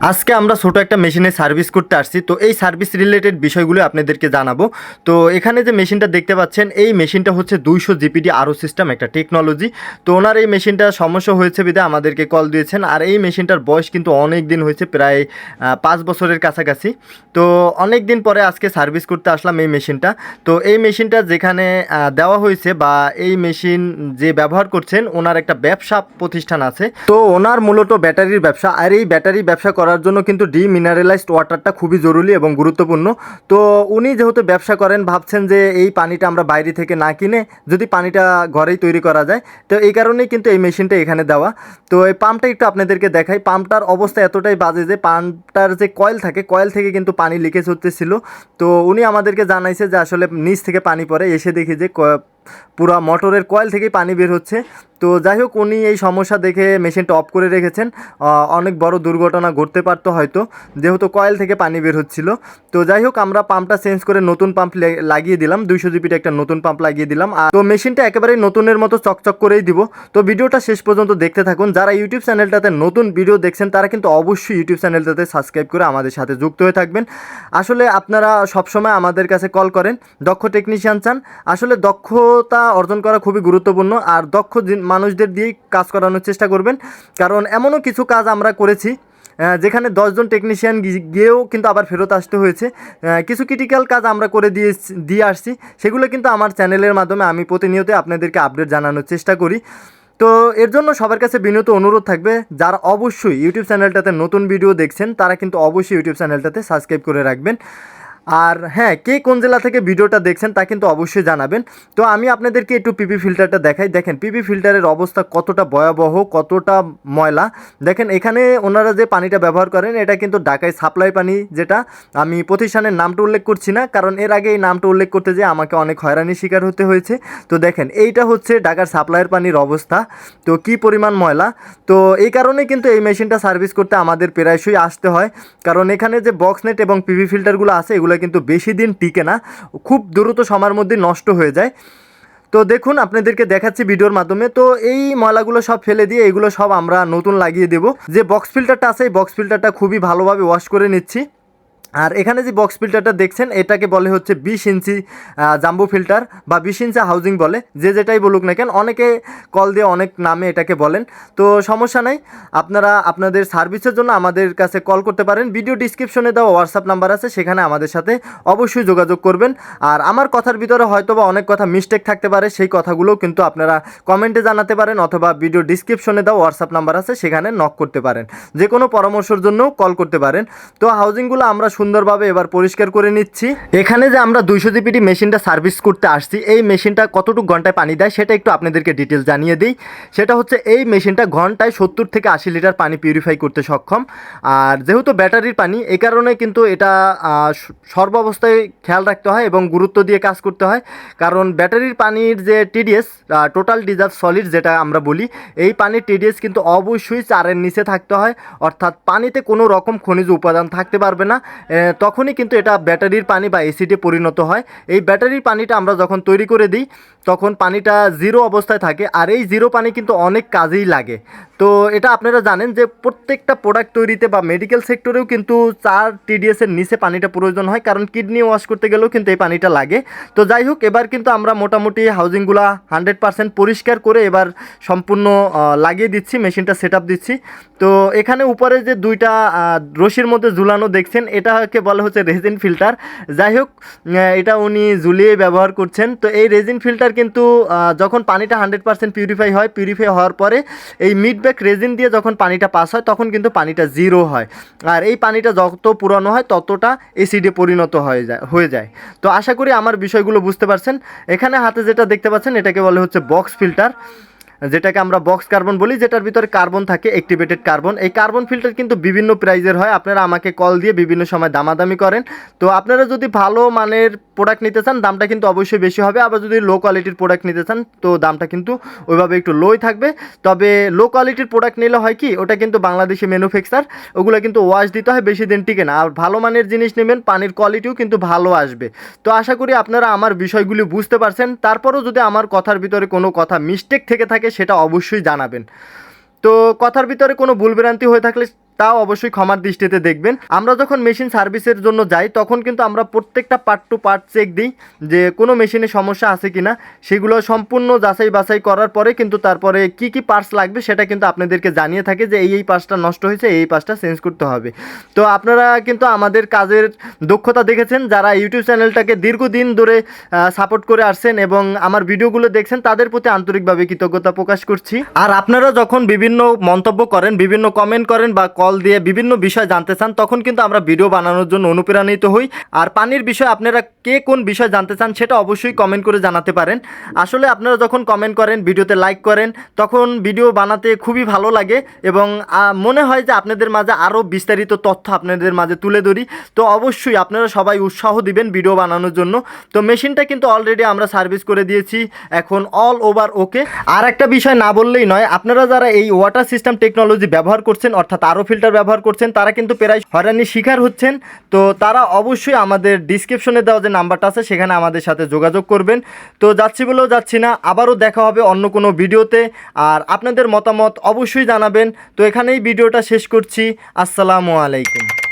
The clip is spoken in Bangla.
আজকে আমরা ছোট একটা মেশিনে সার্ভিস করতে আসছি। তো এই সার্ভিস রিলেটেড বিষয়গুলো আপনাদেরকে জানাব। তো এখানে যে মেশিনটা দেখতে পাচ্ছেন, এই মেশিনটা হচ্ছে দুইশো জিপিডি আরও সিস্টেম একটা টেকনোলজি। তো ওনার এই মেশিনটা সমস্যা হয়েছে বিধায় আমাদেরকে কল দিয়েছেন। আর এই মেশিনটার বয়স কিন্তু অনেক দিন হয়েছে, প্রায় পাঁচ বছরের কাছাকাছি। তো অনেক দিন পরে আজকে সার্ভিস করতে আসলাম এই মেশিনটা। তো এই মেশিনটা যেখানে দেওয়া হয়েছে বা এই মেশিন যে ব্যবহার করছেন, ওনার একটা ব্যবসা প্রতিষ্ঠান আছে। তো ওনার মূলত ব্যাটারির ব্যবসা। আর এই ব্যাটারি ব্যবসা করার জন্য কিন্তু ডিমিনারেলাইজড ওয়াটারটা খুবই জরুরি এবং গুরুত্বপূর্ণ। তো উনি যেহেতু ব্যবসা করেন, ভাবছেন যে এই পানিটা আমরা বাইরে থেকে না কিনে যদি পানিটা ঘরেই তৈরি করা যায়, তো এই কারণেই কিন্তু এই মেশিনটা এখানে দেওয়া। তো এই পাম্পটা একটু আপনাদেরকে দেখাই। পাম্পটার অবস্থা এতটাই বাজে যে পাম্পটার যে কয়েল থাকে, কয়েল থেকে কিন্তু পানি লিকেজ হতেছিল তো উনি আমাদেরকে জানাইছে যে আসলে নিচ থেকে পানি পড়ে, এসে দেখি যে পুরা মোটরের কয়েল থেকেই পানি বের হচ্ছে। তো যাই হোক, উনি এই সমস্যা দেখে মেশিনটা অফ করে রেখেছেন। অনেক বড় দুর্ঘটনা ঘটতে পারতো হয়তো, যেহেতু কয়েল থেকে পানি বের হচ্ছিল। তো যাই হোক, আমরা পাম্পটা চেঞ্জ করে নতুন পাম্প লাগিয়ে দিলাম। দুইশো জিপির একটা নতুন পাম্প লাগিয়ে দিলাম। আর তো মেশিনটা একেবারেই নতুনের মতো চকচক করেই দিব। তো ভিডিওটা শেষ পর্যন্ত দেখতে থাকুন। যারা ইউটিউব চ্যানেলটাতে নতুন ভিডিও দেখছেন, তারা কিন্তু অবশ্যই ইউটিউব চ্যানেলটাতে সাবস্ক্রাইব করে আমাদের সাথে যুক্ত হয়ে থাকবেন। আসলে আপনারা সবসময় আমাদের কাছে কল করেন। দক্ষ টেকনিশিয়ান চান। আসলে দক্ষতা অর্জন করা খুবই গুরুত্বপূর্ণ। আর দক্ষ মানুষদের দিয়েই কাজ করানোর চেষ্টা করবেন। কারণ এমনও কিছু কাজ আমরা করেছি যেখানে দশজন টেকনিশিয়ান গিয়েও কিন্তু আবার ফেরত আসতে হয়েছে। কিছু ক্রিটিক্যাল কাজ আমরা করে দিয়ে দিয়ে আসছি। সেগুলো কিন্তু আমার চ্যানেলের মাধ্যমে আমি প্রতিনিয়ত আপনাদেরকে আপডেট জানানোর চেষ্টা করি। তো এর জন্য সবার কাছে বিনীত অনুরোধ থাকবে, যারা অবশ্যই ইউটিউব চ্যানেলটাতে নতুন ভিডিও দেখছেন, তারা কিন্তু অবশ্যই ইউটিউব চ্যানেলটাতে সাবস্ক্রাইব করে রাখবেন। আর হ্যাঁ কে কোন জেলা থেকে ভিডিওটা দেখছেন তা কিন্তু অবশ্যই জানাবেন। তো আমি আপনাদেরকে একটু পিপি ফিল্টারটা দেখাই। দেখেন পিপি ফিল্টারের অবস্থা কতটা ভয়াবহ, কতটা ময়লা। দেখেন, এখানে ওনারা যে পানিটা ব্যবহার করেন, এটা কিন্তু ঢাকায় সাপ্লাই পানি যেটা। আমি প্রতিষ্ঠানের নামটা উল্লেখ করছি না, কারণ এর আগে এই নামটা উল্লেখ করতে যেয়ে আমাকে অনেক হয়রানির শিকার হতে হয়েছে। তো দেখেন, এইটা হচ্ছে ঢাকার সাপ্লাইয়ের পানির অবস্থা। তো কি পরিমাণ ময়লা? তো এই কারণে কিন্তু এই মেশিনটা সার্ভিস করতে আমাদের প্রায়শই আসতে হয়। কারণ এখানে যে বক্স নেট এবং পিভি ফিল্টারগুলো আছে, এগুলো কিন্তু বেশি দিন টিকে না, খুব দ্রুত সময়ের মধ্যে নষ্ট হয়ে যায়। তো দেখুন, আপনাদেরকে দেখাচ্ছি ভিডিওর মাধ্যমে। তো এই ময়লাগুলো সব ফেলে দিয়ে এগুলো সব আমরা নতুন লাগিয়ে দেব। যে বক্স ফিল্টারটা আছে, এই বক্স ফিল্টারটা খুবই ভালোভাবে ওয়াশ করে নিচ্ছি। আর এখানে যে বক্স ফিল্টারটা দেখছেন, এটাকে বলে হচ্ছে বিশ ইঞ্চি জাম্বু ফিল্টার বা বিশ ইঞ্চি হাউজিং বলে। যে যেটাই বলুক না কেন, অনেকে কল দিয়ে অনেক নামে এটাকে বলেন। তো সমস্যা নাই, আপনারা আপনাদের সার্ভিসের জন্য আমাদের কাছে কল করতে পারেন। ভিডিও ডিসক্রিপশনে দেওয়া হোয়াটসঅ্যাপ নাম্বার আছে, সেখানে আমাদের সাথে অবশ্যই যোগাযোগ করবেন। আর আমার কথার ভিতরে হয়তো বা অনেক কথা মিস্টেক থাকতে পারে, সেই কথাগুলোও কিন্তু আপনারা কমেন্টে জানাতে পারেন অথবা ভিডিও ডিসক্রিপশনে দেওয়া হোয়াটসঅ্যাপ নাম্বার আছে, সেখানে নক করতে পারেন। যে কোনো পরামর্শের জন্যও কল করতে পারেন। তো হাউজিংগুলো আমরা সুন্দরভাবে এবার পরিষ্কার করে নিচ্ছি। এখানে যে আমরা দুইশো জিপিটি মেশিনটা সার্ভিস করতে আসছি এই মেশিনটা কতটুকু ঘন্টায় পানি দেয় সেটা একটু আপনাদেরকে ডিটেলস জানিয়ে দিই। সেটা হচ্ছে এই মেশিনটা ঘন্টায় সত্তর থেকে আশি লিটার পানি পিউরিফাই করতে সক্ষম। আর যেহেতু ব্যাটারির পানি এই কারণে কিন্তু এটা সর্বাবস্থায় খেয়াল রাখতে হয় এবং গুরুত্ব দিয়ে কাজ করতে হয়। কারণ ব্যাটারির পানির যে টিডিএস টোটাল ডিজার্ভ সলিড যেটা আমরা বলি এই পানির টিডিএস কিন্তু অবশ্যই চারের নিচে থাকতে হয়। অর্থাৎ পানিতে কোনো রকম খনিজ উপাদান থাকতে পারবে না। এ, তখনই কিন্তু এটা ব্যাটারির পানি বা এসিডে পরিণত হয়। এই ব্যাটারির পানিটা আমরা যখন তৈরি করে দিই, তখন পানিটা জিরো অবস্থায় থাকে আর এই জিরো পানি কিন্তু অনেক কাজেই লাগে। তো এটা আপনারা জানেন যে প্রত্যেকটা প্রোডাক্ট তৈরিতে বা মেডিকেল সেক্টরেও কিন্তু চার টিডিএসের নিচে পানিটা প্রয়োজন হয়, কারণ কিডনি ওয়াশ করতে গেলেও কিন্তু এই পানিটা লাগে। তো যাই হোক, এবার কিন্তু আমরা মোটামুটি হাউজিংগুলা হান্ড্রেড পার্সেন্ট পরিষ্কার করে এবার সম্পূর্ণ লাগিয়ে দিচ্ছি মেশিনটা সেট দিচ্ছি। তো এখানে উপরে যে দুইটা রশির মধ্যে ঝুলানো দেখছেন এটাকে বলা হচ্ছে রেজিন ফিল্টার যাই হোক এটা উনি ঝুলিয়ে ব্যবহার করছেন। তো এই রেজিন ফিল্টার কিন্তু যখন পানিটা হান্ড্রেড পার্সেন্ট পিউরিফাই হয় পিউরিফাই হওয়ার পরে এই মিড ব্যাক রেজিন দিয়ে যখন পানিটা পাস হয়, তখন কিন্তু পানিটা জিরো হয়। আর এই পানিটা যত পুরানো হয়, ততটা এসিডে পরিণত হয়ে যায় হয়ে যায়। তো আশা করি আমার বিষয়গুলো বুঝতে পারছেন। এখানে হাতে যেটা দেখতে পাচ্ছেন, এটাকে বলে হচ্ছে বক্স ফিল্টার যেটাকে আমরা বক্স কার্বন বলি, যেটার ভিতরে কার্বন থাকে অ্যাক্টিভেটেড কার্বন এই কার্বন ফিল্টার কিন্তু বিভিন্ন প্রাইজের হয়। আপনারা আমাকে কল দিয়ে বিভিন্ন সময় দামাদামি করেন। তো আপনারা যদি ভালো মানের প্রোডাক্ট নিতে চান, দামটা কিন্তু অবশ্যই বেশি হবে। আবার যদি লো কোয়ালিটির প্রোডাক্ট নিতে চান, তো দামটা কিন্তু ওইভাবে একটু লোই থাকবে। তবে লো কোয়ালিটির প্রোডাক্ট নিলে হয় কি, ওটা কিন্তু বাংলাদেশি ম্যানুফ্যাকচার ওগুলো কিন্তু ওয়াশ দিতে হয়, বেশি দিন টিকে না। আর ভালো মানের জিনিস নেবেন, পানির কোয়ালিটিও কিন্তু ভালো আসবে। তো আশা করি আপনারা আমার বিষয়গুলি বুঝতে পারছেন। তারপরেও যদি আমার কথার ভিতরে কোনো কথা মিস্টেক থেকে থাকে, সেটা অবশ্যই জানাবেন। তো কথার ভিতরে কোনো ভুল ভ্রান্তি হয়ে থাকলে তাও অবশ্যই ক্ষমার দৃষ্টিতে দেখবেন। আমরা যখন মেশিন সার্ভিসের জন্য যাই, তখন কিন্তু আমরা প্রত্যেকটা পার্ট টু পার্ট চেক দিই যে কোনো মেশিনে সমস্যা আছে কি না সেগুলো সম্পূর্ণ যাচাই বাছাই করার পরে কিন্তু তারপরে কি কি পার্টস লাগবে সেটা কিন্তু আপনাদেরকে জানিয়ে থাকে যে এই এই পার্টসটা নষ্ট হয়েছে, এই পার্টসটা চেঞ্জ করতে হবে। তো আপনারা কিন্তু আমাদের কাজের দক্ষতা দেখেছেন। যারা ইউটিউব চ্যানেলটাকে দীর্ঘদিন ধরে সাপোর্ট করে আসছেন এবং আমার ভিডিওগুলো দেখছেন, তাদের প্রতি আন্তরিকভাবে কৃতজ্ঞতা প্রকাশ করছি। আর আপনারা যখন বিভিন্ন মন্তব্য করেন, বিভিন্ন কমেন্ট করেন বা কল দিয়ে বিভিন্ন বিষয় জানতে চান, তখন কিন্তু আমরা ভিডিও বানানোর জন্য অনুপ্রাণিত হই। আর পানির বিষয়ে আপনারা কে কোন বিষয় জানতে চান, সেটা অবশ্যই কমেন্ট করে জানাতে পারেন। আসলে আপনারা যখন কমেন্ট করেন, ভিডিওতে লাইক করেন, তখন ভিডিও বানাতে খুবই ভালো লাগে এবং মনে হয় যে আপনাদের মাঝে আরও বিস্তারিত তথ্য আপনাদের মাঝে তুলে ধরি। তো অবশ্যই আপনারা সবাই উৎসাহ দিবেন ভিডিও বানানোর জন্য। তো মেশিনটা কিন্তু অলরেডি আমরা সার্ভিস করে দিয়েছি, এখন অল ওভার ওকে আর একটা বিষয় না বললেই নয়, আপনারা যারা এই ওয়াটার সিস্টেম টেকনোলজি ব্যবহার করছেন, অর্থাৎ আরও ফিল্টার ব্যবহার করছেন, তারা কিন্তু প্রায় হয়রানির শিকার হচ্ছেন। তো তারা অবশ্যই আমাদের ডিসক্রিপশনে দেওয়া যে নাম্বারটা আছে, সেখানে আমাদের সাথে যোগাযোগ করবেন। তো যাচ্ছি বলেও যাচ্ছি না, আবারও দেখা হবে অন্য কোনো ভিডিওতে। আর আপনাদের মতামত অবশ্যই জানাবেন। তো এখানেই ভিডিওটা শেষ করছি। আসসালামু আলাইকুম।